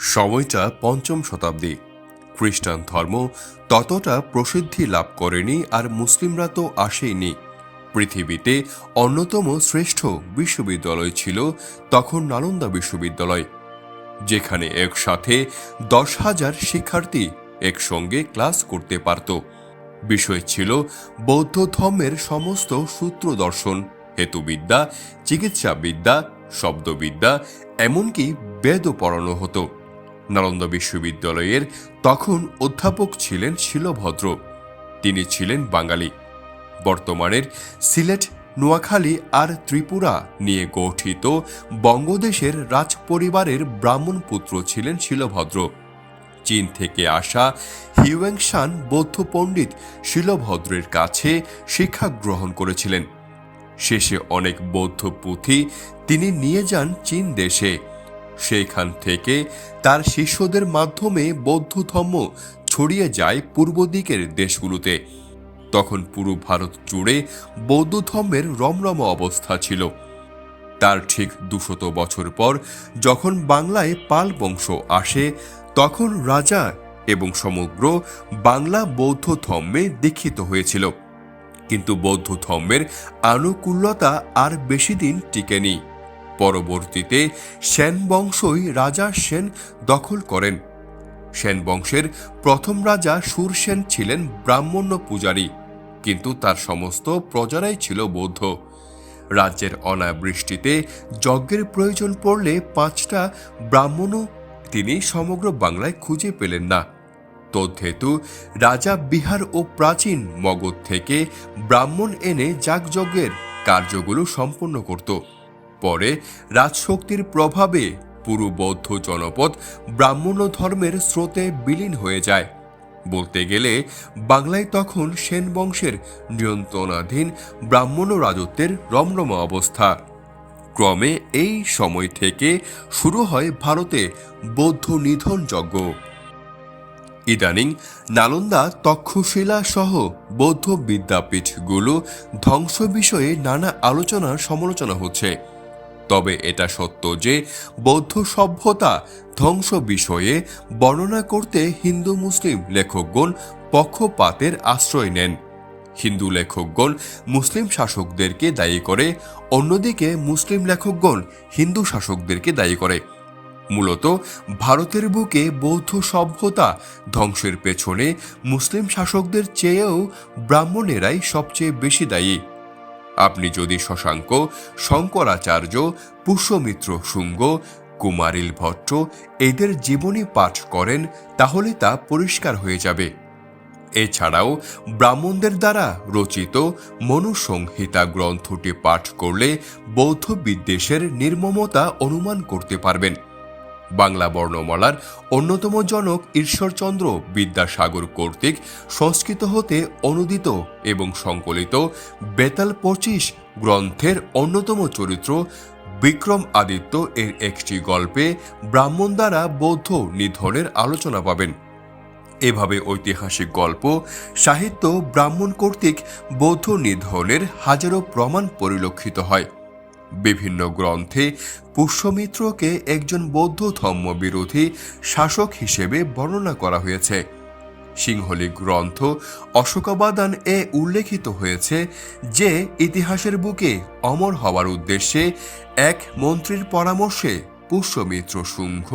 সময়টা পঞ্চম শতাব্দী। খ্রিস্টান ধর্ম ততটা প্রসিদ্ধি লাভ করেনি আর মুসলিমরা তো আসেইনি। পৃথিবীতে অন্যতম শ্রেষ্ঠ বিশ্ববিদ্যালয় ছিল তখন নালন্দা বিশ্ববিদ্যালয়, যেখানে একসাথে দশ হাজার শিক্ষার্থী একসঙ্গে ক্লাস করতে পারত। বিষয় ছিল বৌদ্ধ ধর্মের সমস্ত সূত্র দর্শন, হেতুবিদ্যা, চিকিৎসাবিদ্যা, শব্দবিদ্যা, এমনকি বেদও পড়ানো হতো। নালন্দা বিশ্ববিদ্যালয়ের তখন অধ্যাপক ছিলেন শিলভদ্র। তিনি ছিলেন বাঙালি। বর্তমানের সিলেট, নোয়াখালী আর ত্রিপুরা নিয়ে গঠিত বঙ্গদেশের রাজপরিবারের ব্রাহ্মণ পুত্র ছিলেন শিলভদ্র। চীন থেকে আসা হিউয়েংশান বৌদ্ধ পণ্ডিত শিলভদ্রের কাছে শিক্ষা গ্রহণ করেছিলেন। শেষে অনেক বৌদ্ধ পুঁথি তিনি নিয়ে যান চীন দেশে। সেইখান থেকে তার শিষ্যদের মাধ্যমে বৌদ্ধ ধর্ম ছড়িয়ে যায় পূর্ব দিকের দেশগুলোতে। তখন পুরো ভারত জুড়ে বৌদ্ধ ধর্মের রমরম অবস্থা ছিল। তার ঠিক দুশত বছর পর যখন বাংলায় পাল বংশ আসে, তখন রাজা এবং সমগ্র বাংলা বৌদ্ধ ধর্মে দীক্ষিত হয়েছিল। কিন্তু বৌদ্ধ ধর্মের আনুকূল্যতা আর বেশি দিন টিকেনি। পরবর্তীতে সেন বংশই রাজা সেন দখল করেন। সেন বংশের প্রথম রাজা সুরসেন ছিলেন ব্রাহ্মণ্য পূজারী, কিন্তু তার সমস্ত প্রজারাই ছিল বৌদ্ধ। রাজ্যের অনাবৃষ্টিতে যজ্ঞের প্রয়োজন পড়লে পাঁচটা ব্রাহ্মণও তিনি সমগ্র বাংলায় খুঁজে পেলেন না। তদ্ধেতু রাজা বিহার ও প্রাচীন মগধ থেকে ব্রাহ্মণ এনে যাগযজ্ঞের কার্যগুলো সম্পন্ন করত। পরে রাজশক্তির প্রভাবে পুরো বৌদ্ধ জনপদ ব্রাহ্মণ্য ধর্মের স্রোতে বিলীন হয়ে যায়। বলতে গেলে, বাংলায় তখন সেন বংশের নিয়ন্ত্রণাধীন ব্রাহ্মণ রাজত্বের রমরমা অবস্থা। ক্রমে এই সময় থেকে শুরু হয় ভারতে বৌদ্ধ নিধন যজ্ঞ। ইদানিং নালন্দা তক্ষশিলা সহ বৌদ্ধ বিদ্যাপীঠগুলো ধ্বংস বিষয়ে নানা আলোচনার সমালোচনা হচ্ছে। তবে এটা সত্য যে বৌদ্ধ সভ্যতা ধ্বংস বিষয়ে বর্ণনা করতে হিন্দু মুসলিম লেখকগণ পক্ষপাতের আশ্রয় নেন। হিন্দু লেখকগণ মুসলিম শাসকদেরকে দায়ী করে, অন্যদিকে মুসলিম লেখকগণ হিন্দু শাসকদেরকে দায়ী করে। মূলত ভারতের বুকে বৌদ্ধ সভ্যতা ধ্বংসের পেছনে মুসলিম শাসকদের চেয়েও ব্রাহ্মণেরাই সবচেয়ে বেশি দায়ী। আপনি যদি শশাঙ্ক, শঙ্করাচার্য, পুষ্যমিত্র শুঙ্গ, কুমারিল ভট্ট এদের জীবনী পাঠ করেন, তাহলে তা পরিষ্কার হয়ে যাবে। এছাড়াও ব্রাহ্মণদের দ্বারা রচিত মনুসংহিতা গ্রন্থটি পাঠ করলে বৌদ্ধ বিদ্বেষের নির্মমতা অনুমান করতে পারবেন। বাংলা বর্ণমালার অন্যতম জনক ঈশ্বরচন্দ্র বিদ্যাসাগর কর্তৃক সংস্কৃত হতে অনুদিত এবং সংকলিত বেতাল পঁচিশ গ্রন্থের অন্যতম চরিত্র বিক্রম আদিত্য এর একটি গল্পে ব্রাহ্মণ দ্বারা বৌদ্ধ নিধনের আলোচনা পাবেন। এভাবে ঐতিহাসিক গল্প, সাহিত্য ব্রাহ্মণ কর্তৃক বৌদ্ধ নিধনের হাজারো প্রমাণ পরিলক্ষিত হয়। বিভিন্ন গ্রন্থে পুষ্যমিত্রকে একজন বৌদ্ধ ধর্ম বিরোধী শাসক হিসেবে বর্ণনা করা হয়েছে। সিংহলি গ্রন্থ অশোকাবাদান এ উল্লেখিত হয়েছে যে, ইতিহাসের বুকে অমর হওয়ার উদ্দেশ্যে এক মন্ত্রীর পরামর্শে পুষ্যমিত্র শুঙ্ঘ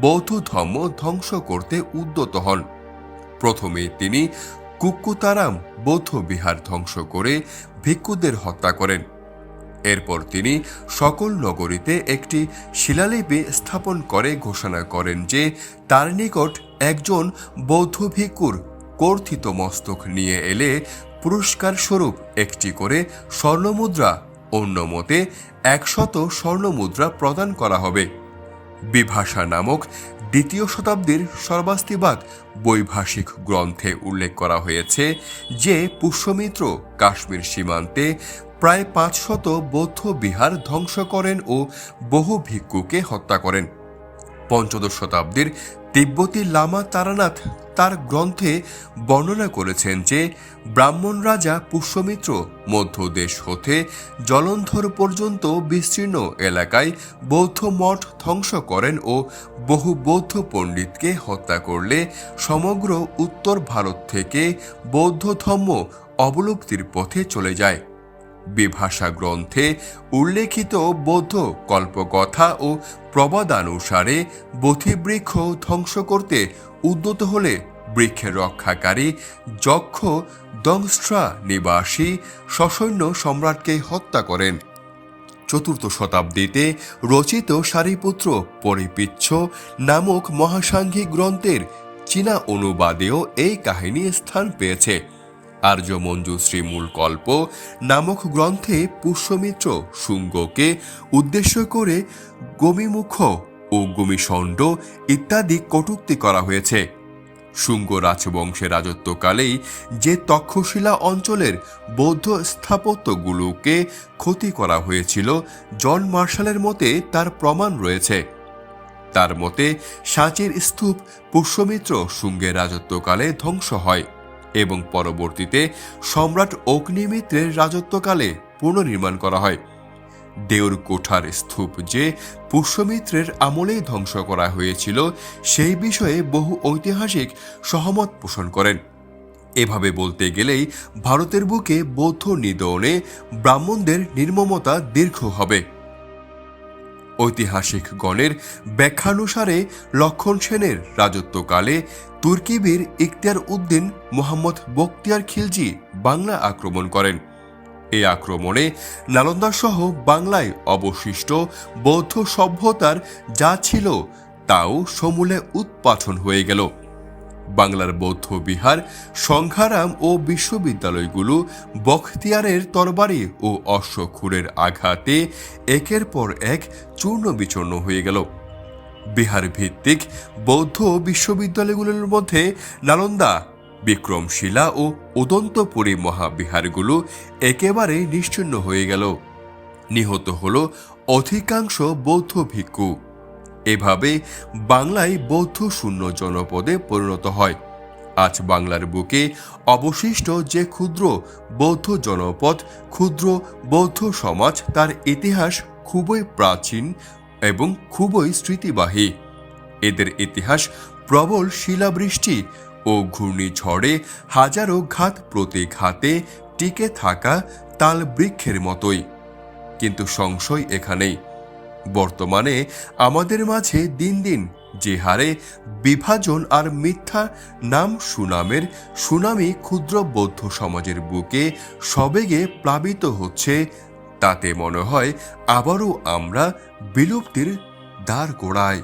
বৌদ্ধ ধর্ম ধ্বংস করতে উদ্যত হন। প্রথমে তিনি কুক্কুতারাম বৌদ্ধ বিহার ধ্বংস করে ভিক্ষুদের হত্যা করেন। এরপর তিনি সকল নগরীতে একটি শিলালিপি স্থাপন করে ঘোষণা করেন যে তার নিকট একজন বৌদ্ধ ভিক্ষুর কর্থিত মস্তক নিয়ে এলে পুরস্কার স্বরূপ একটি করে স্বর্ণমুদ্রা, অন্য মতে একশত স্বর্ণমুদ্রা প্রদান করা হবে। বিভাষা নামক দ্বিতীয় শতাব্দীর সর্বাস্তিবাদ বৈভাষিক গ্রন্থে উল্লেখ করা হয়েছে যে পুষ্যমিত্র কাশ্মীর সীমান্তে প্রায় পাঁচশত বৌদ্ধ বিহার ধ্বংস করেন ও বহু ভিক্ষুকে হত্যা করেন। পঞ্চদশ শতাব্দীর তিব্বতী লামা তারানাথ তার গ্রন্থে বর্ণনা করেছেন যে, ব্রাহ্মণ রাজা পুষ্যমিত্র মধ্যদেশ হতে জলন্ধর পর্যন্ত বিস্তীর্ণ এলাকায় বৌদ্ধ মঠ ধ্বংস করেন ও বহু বৌদ্ধ পণ্ডিতকে হত্যা করলে সমগ্র উত্তর ভারত থেকে বৌদ্ধ ধর্ম অবলুপ্তির পথে চলে যায়। বিভাষা গ্রন্থে উল্লেখিত বৌদ্ধ কল্পকথা ও প্রবাদানুসারে বথিবৃক্ষ ধ্বংস করতে উদ্যত হলে বৃক্ষের রক্ষাকারী যক্ষ দংস্ট্রা নিবাসী সসৈন্য সম্রাটকে হত্যা করেন। চতুর্থ শতাব্দীতে রচিত সারিপুত্র পরিপিচ্ছ নামক মহাসাংঘিক গ্রন্থের চীনা অনুবাদেও এই কাহিনী স্থান পেয়েছে। আর্য মঞ্জুশ্রী মূলকল্প নামক গ্রন্থে পুষ্যমিত্র শুঙ্গকে উদ্দেশ্য করে গমিমুখ ও গমিষণ্ড ইত্যাদি কটূক্তি করা হয়েছে। শুঙ্গ রাজবংশের রাজত্বকালেই যে তক্ষশিলা অঞ্চলের বৌদ্ধ স্থাপত্যগুলোকে ক্ষতি করা হয়েছিল, জন মার্শালের মতে তার প্রমাণ রয়েছে। তার মতে, সাঁচের স্তূপ পুষ্যমিত্র শুঙ্গের রাজত্বকালে ধ্বংস হয়। এবং পরবর্তীতে সম্রাট অগ্নিমিত্রের রাজত্বকালে পুনর্নির্মাণ করা হয়। দেউর কোঠার স্তূপ যে পুষ্যমিত্রের আমলেই ধ্বংস করা হয়েছিল, সেই বিষয়ে বহু ঐতিহাসিক সহমত পোষণ করেন। এভাবে বলতে গেলেই ভারতের বুকে বৌদ্ধ নিদনে ব্রাহ্মণদের নির্মমতা দীর্ঘ হবে। ঐতিহাসিক গণের ব্যাখ্যানুসারে লক্ষণ সেনের রাজত্বকালে তুর্কিবীর ইখতিয়ার উদ্দিন মোহাম্মদ বক্তিয়ার খিলজি বাংলা আক্রমণ করেন। এই আক্রমণে নালন্দা সহ বাংলায় অবশিষ্ট বৌদ্ধ সভ্যতার যা ছিল, তাও সমূলে উৎপাটন হয়ে গেল। বাংলার বৌদ্ধ বিহার, সংঘারাম ও বিশ্ববিদ্যালয়গুলো বখতিয়ারের তরবারি ও অশ্বক্ষুরের আঘাতে একের পর এক চূর্ণ বিচূর্ণ হয়ে গেল। বিহার ভিত্তিক বৌদ্ধ বিশ্ববিদ্যালয়গুলোর মধ্যে নালন্দা, বিক্রমশিলা ও উদন্তপুরী মহাবিহারগুলো একেবারে নিশ্চিন্ন হয়ে গেল। নিহত হল অধিকাংশ বৌদ্ধ ভিক্ষু। এভাবে বাংলায় বৌদ্ধ শূন্য জনপদে পরিণত হয়। আজ বাংলার বুকে অবশিষ্ট যে ক্ষুদ্র বৌদ্ধ জনপদ, ক্ষুদ্র বৌদ্ধ সমাজ, তার ইতিহাস খুবই প্রাচীন এবং খুবই স্মৃতিবাহী। এদের ইতিহাস প্রবল শিলাবৃষ্টি ও ঘূর্ণিঝড়ে হাজারো ঘাত প্রতিঘাতে টিকে থাকা তাল বৃক্ষের মতোই। কিন্তু সংশয় এখানেই। বর্তমানে আমাদের মাঝে দিন দিন যে হারে বিভাজন আর মিথ্যা নাম সুনামের সুনামি ক্ষুদ্র বৌদ্ধ সমাজের বুকে সবেগে প্লাবিত হচ্ছে, তাতে মনে হয় আবারও আমরা বিলুপ্তির দ্বার গোড়ায়।